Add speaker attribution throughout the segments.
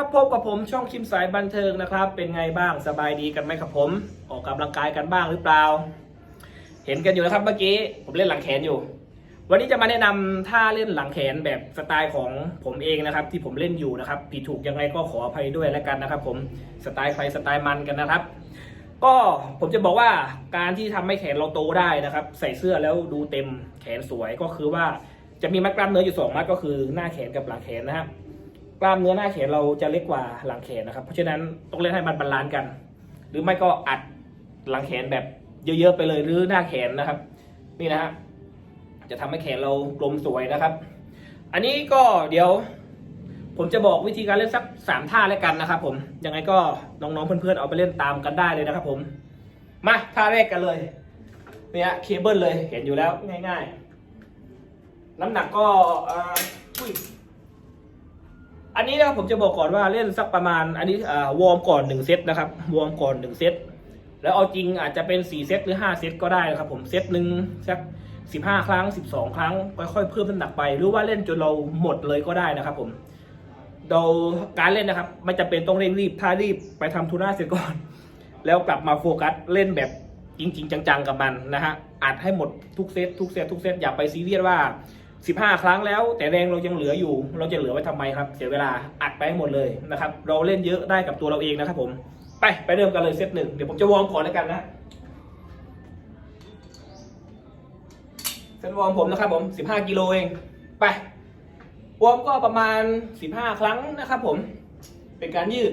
Speaker 1: ครับพบกับผมช่องคิมสายบันเทิงนะครับ เป็นไงบ้างสบายดีกันไหมครับผม ออกกำลังกายกันบ้างหรือเปล่า เห็นกันอยู่นะครับเมื่อกี้ผมเล่นหลังแขนอยู่ วันนี้จะมาแนะนำท่าเล่นหลังแขนแบบสไตล์ของผมเองนะครับ ที่ผมเล่นอยู่นะครับผิดถูกยังไงก็ขออภัยด้วยแล้วกันนะครับ ผมสไตล์ใครสไตล์มันกันนะครับ ก็ผมจะบอกว่าการที่ทำให้แขนเราโตได้นะครับ ใส่เสื้อแล้วดูเต็มแขนสวยก็คือว่าจะมีมัดกล้ามเนื้ออยู่สองมัดก็คือหน้าแขนกับหลังแขนนะครับ กล้ามเนื้อหน้าแขนเราจะเล็กกว่าหลังแขนนะครับ เพราะฉะนั้นต้องเล่นให้มันบาลานซ์กัน หรือไม่ก็อัดหลังแขนแบบเยอะๆไปเลยหรือหน้าแขนนะครับ นี่นะฮะจะทำให้แขนเรากลมสวยนะครับ อันนี้ก็เดี๋ยว ผมจะบอกวิธีการเล่นสักสามท่าแล้วกันนะครับผมยังไงก็น้องๆเพื่อนๆเอาไปเล่นตามกันได้เลยนะครับ ผมมาท่าแรกกันเลยเนี่ยเคเบิลเลยเห็นอยู่แล้วง่าย ๆ น้ำหนักก็อ่า อันนี้นะครับผมจะบอกก่อนว่าเล่นสักประมาณอันนี้วอร์มก่อนหนึ่งเซตนะครับวอร์มก่อนหนึ่งเซตแล้วเอาจริงอาจจะเป็นสี่เซตหรือห้าเซตก็ได้นะครับผมเซตหนึ่งสักสิบห้าครั้งสิบสองครั้งค่อยๆเพิ่มน้ำหนักไป หรือว่าเล่นจนเราหมดเลยก็ได้นะครับผมเราการเล่นนะครับไม่จำเป็นต้องเร่งรีบถ้ารีบไปทำธุระเสร็จก่อน แล้วกลับมาโฟกัสเล่นแบบจริง ๆ จังๆกับมันนะฮะอัดให้หมดทุกเซตทุกเซตทุกเซตอย่าไปซีเรียสว่า 15 ครั้งแล้ว แต่แรงเรายังเหลืออยู่ เราจะเหลือไว้ทำไมครับ เสียเวลาอัดไปให้หมดเลยนะครับ เราเล่นเยอะได้กับตัวเราเองนะครับ ผม ไปไปเริ่มกันเลยเซตหนึ่งเดี๋ยวผมจะวอร์มก่อนแล้วกันนะเซตวอร์มผมนะครับผม 15 กิโลเอง ไป วอร์มก็ประมาณ 15 ครั้งนะครับผม เป็นการยืด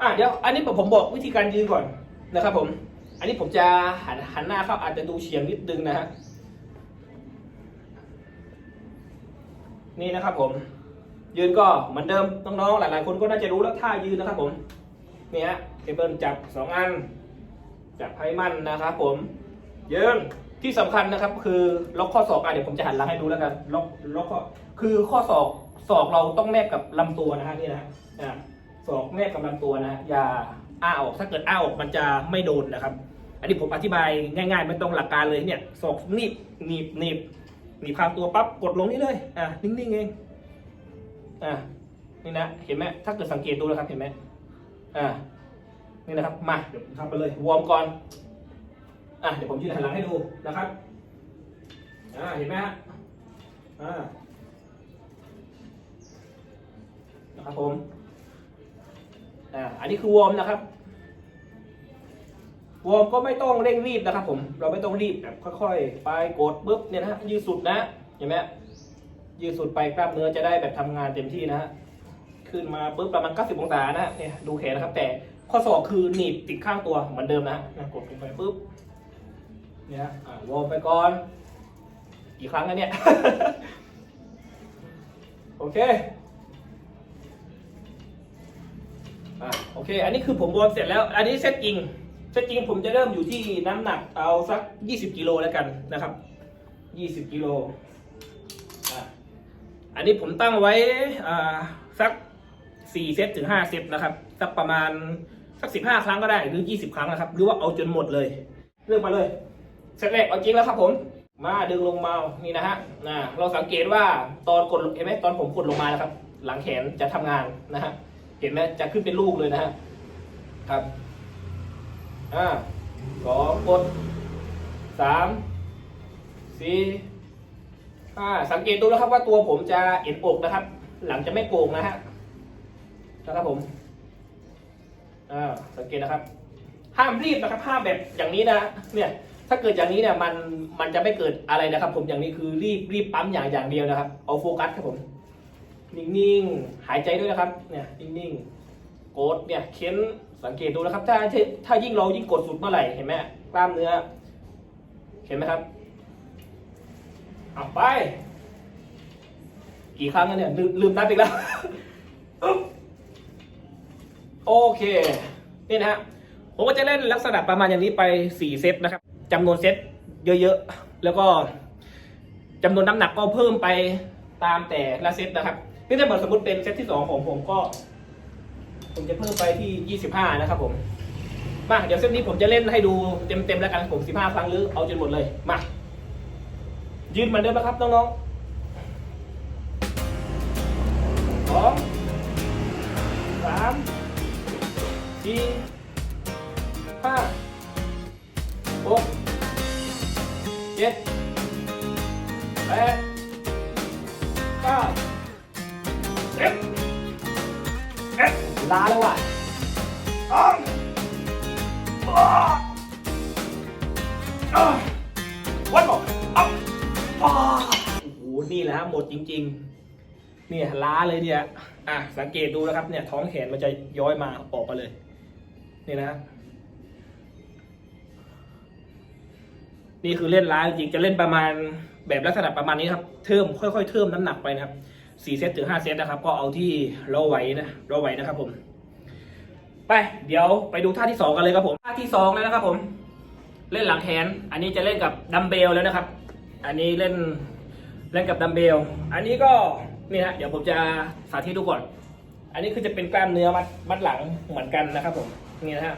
Speaker 1: อะเดี๋ยวอันนี้ผมบอกวิธีการยืนก่อนนะครับ ผม อันนี้ผมจะหันหันหน้าเข้าอาจจะดูเฉียงนิดนึงนะฮะ นี่นะครับผม ยืนก็เหมือนเดิมน้องๆหลายๆ คนก็น่าจะรู้แล้วท่ายืนนะครับผมนี่ฮะเคเบิลจับสองอัน จับให้มั่นนะครับผม ยืนที่สำคัญนะครับ คือล็อกข้อศอกอะเดี๋ยวผมจะหันหลังให้ดูแล้วกันล็อกล็อกข้อคือข้อศอกศอกเราต้องแนบกับลำตัวนะฮะนี่นะอะศอกแนบกับลำตัวนะอย่าอ้าออกถ้าเกิดอ้าออกมันจะไม่โดนนะครับ อันนี้ผมอธิบายง่าย ๆ ไม่ต้องหลักการเลยเนี่ยศอกหนีบหนีบหนีบ หนีบคางตัวปั๊บกดลงนี่เลยอะนิ่งๆเองอะนี่นะเห็นไหมถ้าเกิดสังเกตดูนะครับเห็นไหมอะนี่นะครับมาเดี๋ยวผมทำไปเลยวอร์มก่อนอะเดี๋ยวผมยืนหันหลังให้ดูนะครับอ่าเห็นไหมฮะอ่านะครับผมอ่าอันนี้คือวอร์มนะครับ วอร์มก็ไม่ต้องเร่งรีบนะครับผม เราไม่ต้องรีบแบบค่อยๆ ไปกดปุ๊บเนี่ยนะฮะยืดสุดนะเห็นไหมยืดสุดไปกล้ามเนื้อจะได้แบบทำงานเต็มที่นะฮะขึ้นมาปุ๊บประมาณ 90 องศานะเนี่ยดูแขนนะครับ แต่ข้อศอกคือหนีบติดข้างตัวเหมือนเดิมนะฮะนะกดลงไปปุ๊บเนี่ยอ่าวอร์มไปก่อน กี่ครั้งแล้วเนี่ย โอเคอะโอเค อันนี้คือผมวอร์มเสร็จแล้ว อันนี้เซตจริง เซตจริงผมจะเริ่มอยู่ที่น้ำหนักเอาสัก 20 กิโลแล้วกันนะครับ 20 กิโลอันนี้ผมตั้งไว้สัก 4 เซตถึง 5 เซตนะครับ สักประมาณสัก 15 ครั้งก็ได้หรือ 20 ครั้งนะครับ หรือว่าเอาจนหมดเลย เริ่มมาเลยเซตแรกเอาจริงแล้วครับผมมาดึงลงมา นี่นะฮะนะเราสังเกตว่าตอนกดเห็นไหมตอนผมกดลงมานะครับ หลังแขนจะทำงานนะฮะ เห็นไหมจะขึ้นเป็นลูกเลยนะฮะ ครับ อ่าสองกดสามสี่ห้าสังเกตดูนะครับว่าตัวผมจะเอ็นอกนะครับ หลังจะไม่โก่งนะฮะนะครับผมอ่าสังเกตนะครับ ห้ามรีบนะครับห้ามแบบอย่างนี้นะเนี่ยถ้าเกิดอย่างนี้เนี่ยมันมันจะไม่เกิดอะไรนะครับ ผมอย่างนี้คือรีบรีบปั๊มอย่างอย่างเดียวนะครับ เอาโฟกัสครับผม นิ่งๆ หายใจด้วยนะครับ เนี่ยนิ่งๆกดเนี่ยเค้น สังเกตดูนะครับ ถ้าถ้ายิ่งเรายิ่งกดสุดเมื่อไหร่เห็นไหมกล้ามเนื้อ เห็นไหมครับเอาไป กี่ครั้งแล้วเนี่ยลืมลืมนับอีกแล้วโอเคนี่นะฮะผมก็จะเล่นลักษณะประมาณอย่างนี้ไป 4 เซตนะครับจำนวนเซตเยอะๆ แล้วก็จำนวนน้ำหนักก็เพิ่มไปตามแต่ละเซตนะครับนี่ถ้าเกิดสมมติเป็นเซตที่ 2 ของผมก็ ผมจะเพิ่มไปที่ 25 นะครับผมมาเดี๋ยวเซตนี้ผมจะเล่นให้ดูเต็มๆแล้วกันผม15 ครั้งหรือเอาจนหมดเลยมายืนเหมือนเดิมนะครับน้องๆสองสามสี่ห้าหกเจ็ดแปดเก้าสิบ ลาแล้วว่ะสองอ้าวอ้าววันบอกอัพอ้าวโอ้โห นี่แหละฮะหมดจริง ๆ เนี่ยล้าเลยเนี่ย อะ สังเกตดูนะครับ เนี่ย ท้องแขนมันจะย้อยมาออกมาเลย นี่นะฮะนี่คือเล่นล้าจริงๆ จะเล่นประมาณแบบลักษณะประมาณนี้ครับ เทิมค่อยๆ เทิมน้ำหนักไปนะครับ สี่เซตถึงห้าเซตนะครับ ก็เอาที่เราไหวนะเราไหวนะครับผม ไป เดี๋ยวไปดูท่าที่สองกันเลยครับผม ท่าที่สองแล้วนะครับผม เล่นหลังแขน อันนี้จะเล่นกับดัมเบลแล้วนะครับ อันนี้เล่นเล่นกับดัมเบล อันนี้ก็นี่ฮะเดี๋ยวผมจะสาธิตดูก่อน อันนี้คือจะเป็นกล้ามเนื้อมัดมัดหลังเหมือนกันนะครับผม นี่นะฮะ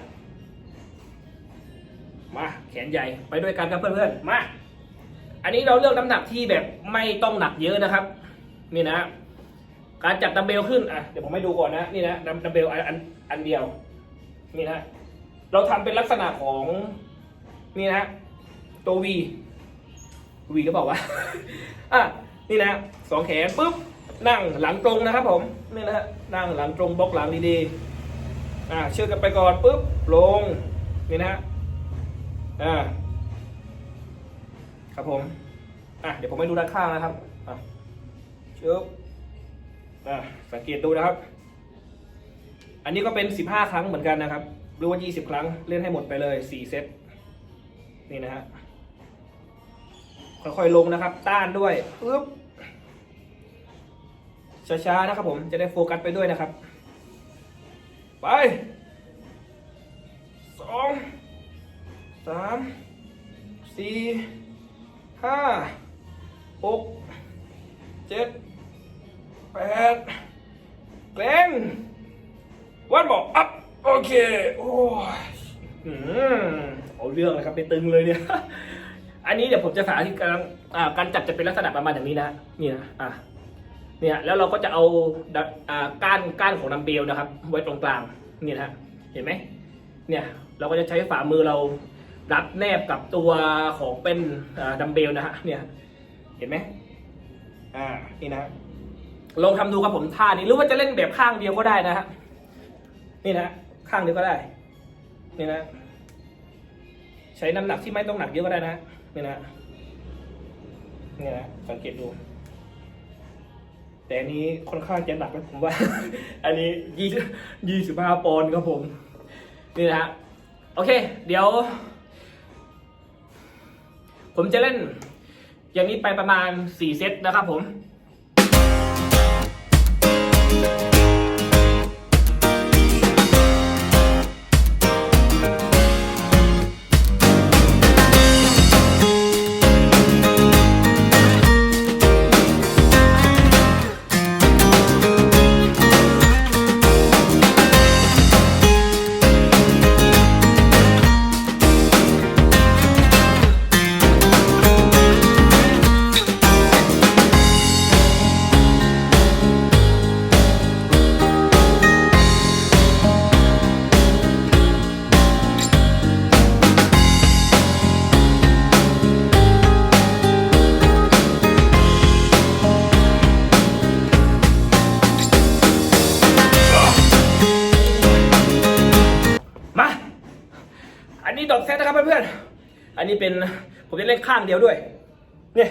Speaker 1: มาแขนใหญ่ไปด้วยกันครับเพื่อนๆ มา อันนี้เราเลือกน้ำหนักที่แบบไม่ต้องหนักเยอะนะครับ นี่นะ การจับดัมเบลขึ้นอะเดี๋ยวผมให้ดูก่อนนะนี่นะดัมเบลอันอันเดียวนี่นะเราทำเป็นลักษณะของนี่นะตัววีวีก็บอกว่าอะนี่นะสองแขนปุ๊บนั่งหลังตรงนะครับผมนี่นะนั่งหลังตรงบล็อกหลังดีๆอะเชื่อกันไปก่อนปุ๊บลงนี่นะฮะอ่าครับผมอะเดี๋ยวผมให้ดูด้านข้างนะครับ อะเชือกสังเกตดูนะครับ อันนี้ก็เป็น 15 ครั้งเหมือนกันนะครับ หรือว่า 20 ครั้งเล่นให้หมดไปเลย 4 เซต นี่นะฮะ ค่อยๆลงนะครับ ต้านด้วยปึ๊บช้าๆนะครับผมจะได้โฟกัสไปด้วยนะครับ ไปสองสามสี่ห้าหกเจ็ด แปดแกล้งวันบอกอัพโอเค โอ้ยอืมเอาเรื่องเลยครับไปตึงเลยเนี่ย อันนี้เดี๋ยวผมจะสาธิตการอ่าการจับจะเป็นลักษณะประมาณอย่างนี้นะนี่นะอะเนี่ยแล้วเราก็จะเอาดะอ่าก้านก้านของดัมเบลนะครับ ไว้ตรงกลางนี่นะเห็นไหมเนี่ยเราก็จะใช้ฝ่ามือเรารัดแนบกับตัวของเป็นดัมเบลนะฮะเนี่ยเห็นไหมอ่านี่นะ ลองทำดูครับผมท่านี้หรือว่าจะเล่นแบบข้างเดียวก็ได้นะฮะนี่นะข้างเดียวก็ได้ นี่นะ ใช้น้ำหนักที่ไม่ต้องหนักเยอะก็ได้นะนี่นะนี่นะสังเกตดู แต่อันนี้ค่อนข้างจะหนักนะผมว่า อันนี้ยี่ยี่สิบห้าปอนด์ครับผม นี่นะโอเค เดี๋ยว ผมจะเล่นอย่างนี้ไปประมาณ4เซตนะครับผม อันนี้เป็นผมจะเล่นข้างเดียวด้วย เนี่ย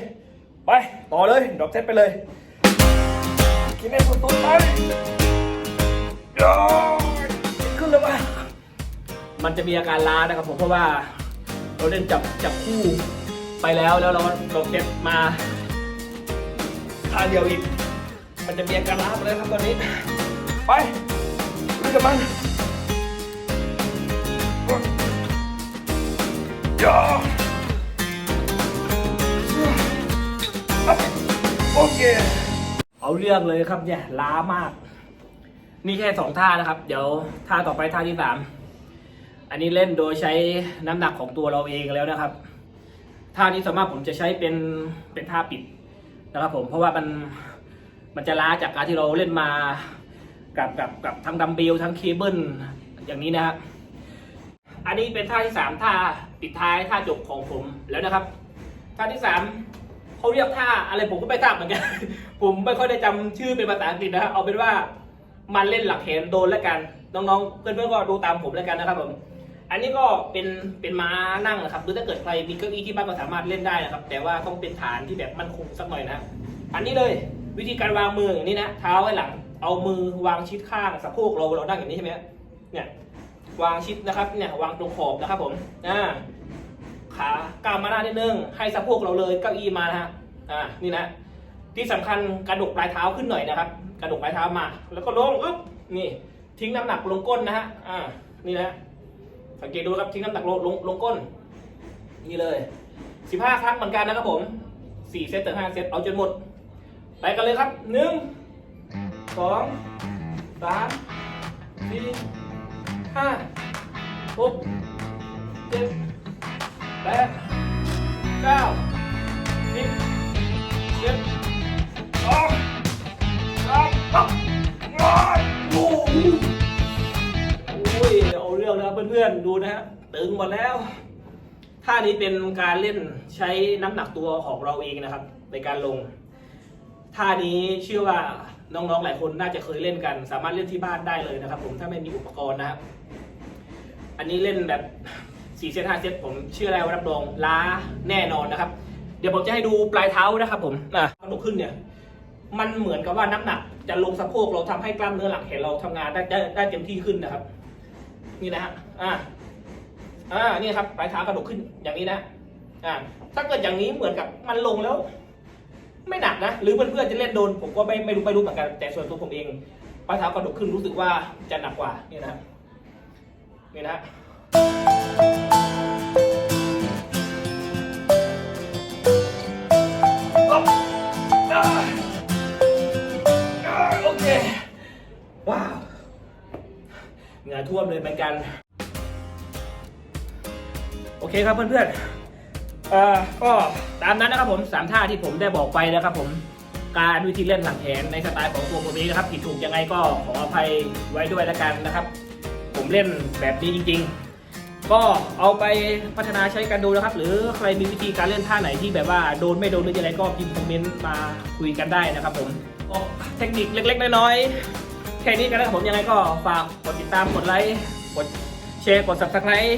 Speaker 1: ไป ต่อเลย ดอกเซตไปเลย กินให้สุดๆไปโอ้ยขึ้นเลยว่ะมันจะมีอาการล้านะครับผมเพราะว่าเราเล่นจับจับคู่ไปแล้วแล้วเราดอกเซตมาข้างเดียวอีก มันจะมีอาการล้าไปเลยครับตอนนี้ ไปลุยกับมัน ยาโอเค เอาเรื่องเลยครับเนี่ยล้ามาก นี่แค่สองท่านะครับ เดี๋ยวท่าต่อไปท่าที่สามอันนี้เล่นโดยใช้น้ำหนักของตัวเราเองแล้วนะครับ ท่านี้สามารถผมจะใช้เป็นเป็นท่าปิดนะครับผมเพราะว่ามันมันจะล้าจากการที่เราเล่นมากับกับกับทั้งดัมเบลทั้งเคเบิลอย่างนี้นะฮะ อันนี้เป็นท่าที่สามท่าปิดท้ายท่าจบของผมแล้วนะครับ ท่าที่สามเขาเรียกท่าอะไรผมก็ไม่ทราบเหมือนกัน ผมไม่ค่อยได้จำชื่อเป็นภาษาอังกฤษนะฮะเอาเป็นว่ามันเล่นหลักแขนโดนแล้วกัน น้องๆ เพื่อนๆก็ดูตามผมแล้วกันนะครับผม อันนี้ก็เป็นเป็นม้านั่งนะครับหรือถ้าเกิดใครมีเก้าอี้ที่บ้านก็สามารถเล่นได้นะครับ แต่ว่าต้องเป็นฐานที่แบบมั่นคงสักหน่อยนะ อันนี้เลยวิธีการวางมืออย่างนี้นะ เท้าไว้หลัง เอามือวางชิดข้างสะโพกเราเรานั่งอย่างนี้ใช่ไหมเนี่ย วางชิดนะครับเนี่ยวางตรงขอบนะครับผมอ่าขาก้าวมาหน้านิดนึงให้สะโพกเราเลยเก้าอี้มานะฮะอ่านี่นะที่สำคัญกระดกปลายเท้าขึ้นหน่อยนะครับ กระดกปลายเท้ามา แล้วก็ลงอึ๊บนี่ ทิ้งน้ำหนักลงก้นนะฮะอ่านี่นะสังเกตดูครับทิ้งน้ำหนักลงลงลงก้น นี่เลย 15 ครั้งเหมือนกันนะครับผม 4 เซตถึง5เซตเอาจนหมด ไปกันเลยครับ 1 2 3 4 5 6 7 8 9 10 11 12 13โอ้โหโอ้ยเอาเรื่องนะครับเพื่อนๆดูนะฮะตึงหมดแล้วท่านี้เป็นการเล่นใช้น้ำหนักตัวของเราเองนะครับ ในการลง ท่านี้เชื่อว่า น้องๆหลายคนน่าจะเคยเล่นกัน สามารถเล่นที่บ้านได้เลยนะครับ ผมถ้าไม่มีอุปกรณ์นะครับ อันนี้เล่นแบบ4เซต5เซตผมเชื่อแล้วว่ารับรองล้าแน่นอนนะครับ เดี๋ยวผมจะให้ดูปลายเท้านะครับ ผมอะกระดกขึ้นเนี่ย มันเหมือนกับว่าน้ำหนัก จะลงสะโพกเราทำให้กล้ามเนื้อหลังแขนเราทำงานได้ได้ได้เต็มที่ขึ้นนะครับ นี่นะฮะอ่าอ่านี่ครับปลายเท้ากระดกขึ้นอย่างนี้นะอ่าถ้าเกิดอย่างนี้เหมือนกับมันลงแล้ว ไม่หนักนะ หรือเพื่อนๆจะเล่นโดน ผมก็ไม่ไม่รู้ไม่รู้เหมือนกัน แต่ส่วนตัวผมเองปลายเท้ากระดกขึ้นรู้สึกว่าจะหนักกว่านี่นะนี่นะโอเค ว้าวเหงื่อท่วมเลยเหมือนกัน โอเคครับเพื่อนๆ เอ่อก็ตามนั้นนะครับผมสามท่าที่ผมได้บอกไปนะครับผมการวิธีเล่นหลังแขนในสไตล์ของตัวผมเองนะครับผิดถูกยังไงก็ขออภัยไว้ด้วยล้วกันนะครับ ผมเล่นแบบนี้จริง ๆ ก็เอาไปพัฒนาใช้กันดูนะครับ หรือใครมีวิธีการเล่นท่าไหนที่แบบว่าโดนไม่โดนหรือยังไงก็พิมพ์คอมเมนต์มาคุยกันได้นะครับ ผมเทคนิคเล็ก ๆ น้อยๆแค่นี้กันนะครับผมยังไงก็ฝากกดติดตามกดไลค์กดแชร์กด subscribe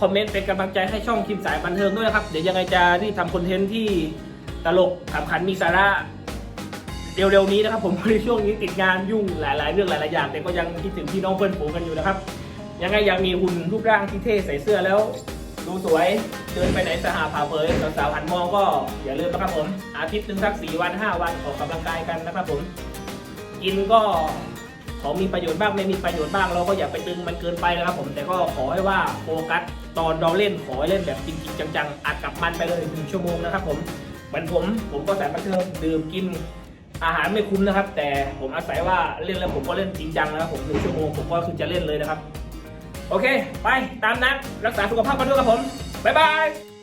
Speaker 1: คอมเมนต์เป็นกำลังใจให้ช่องทีมสายบันเทิงด้วยนะครับ เดี๋ยวยังไงจะรีบทำคอนเทนต์ที่ตลกขำขันมีสาระเร็วๆนี้นะครับ ผมในช่วงนี้ติดงานยุ่งหลาย ๆ เรื่องหลายๆอย่างแต่ก็ยังคิดถึงพี่น้องเพื่อนฝูงกันอยู่นะครับ ยังไงยังมีหุ่นรูปร่างที่เท่ใส่เสื้อแล้วดูสวยเดินไปไหนสหาผ่าเผยสาวๆหันมองก็อย่าลืมนะครับผม อาทิตย์หนึ่งสักสี่วันห้าวันออกกำลังกายกันนะครับผมกินก็ของมีประโยชน์บ้างไม่มีประโยชน์บ้างเราก็อย่าไปดึงมันเกินไปนะครับผมแต่ก็ขอให้ว่าโฟกัส ตอนเราเล่นขอให้เล่นแบบจริงๆจังๆอัดกับมันไปเลยหนึ่งชั่วโมงนะครับผมเหมือนผมผมก็สายบันเทิงดื่มกินอาหารไม่คุ้มนะครับ แต่ผมอาศัยว่าเล่นแล้วผมก็เล่นจริงจังนะครับผมหนึ่งชั่วโมงผมก็คือจะเล่นเลยนะครับ โอเค ไปตามนั้นรักษาสุขภาพกันด้วยครับผมบ๊ายบาย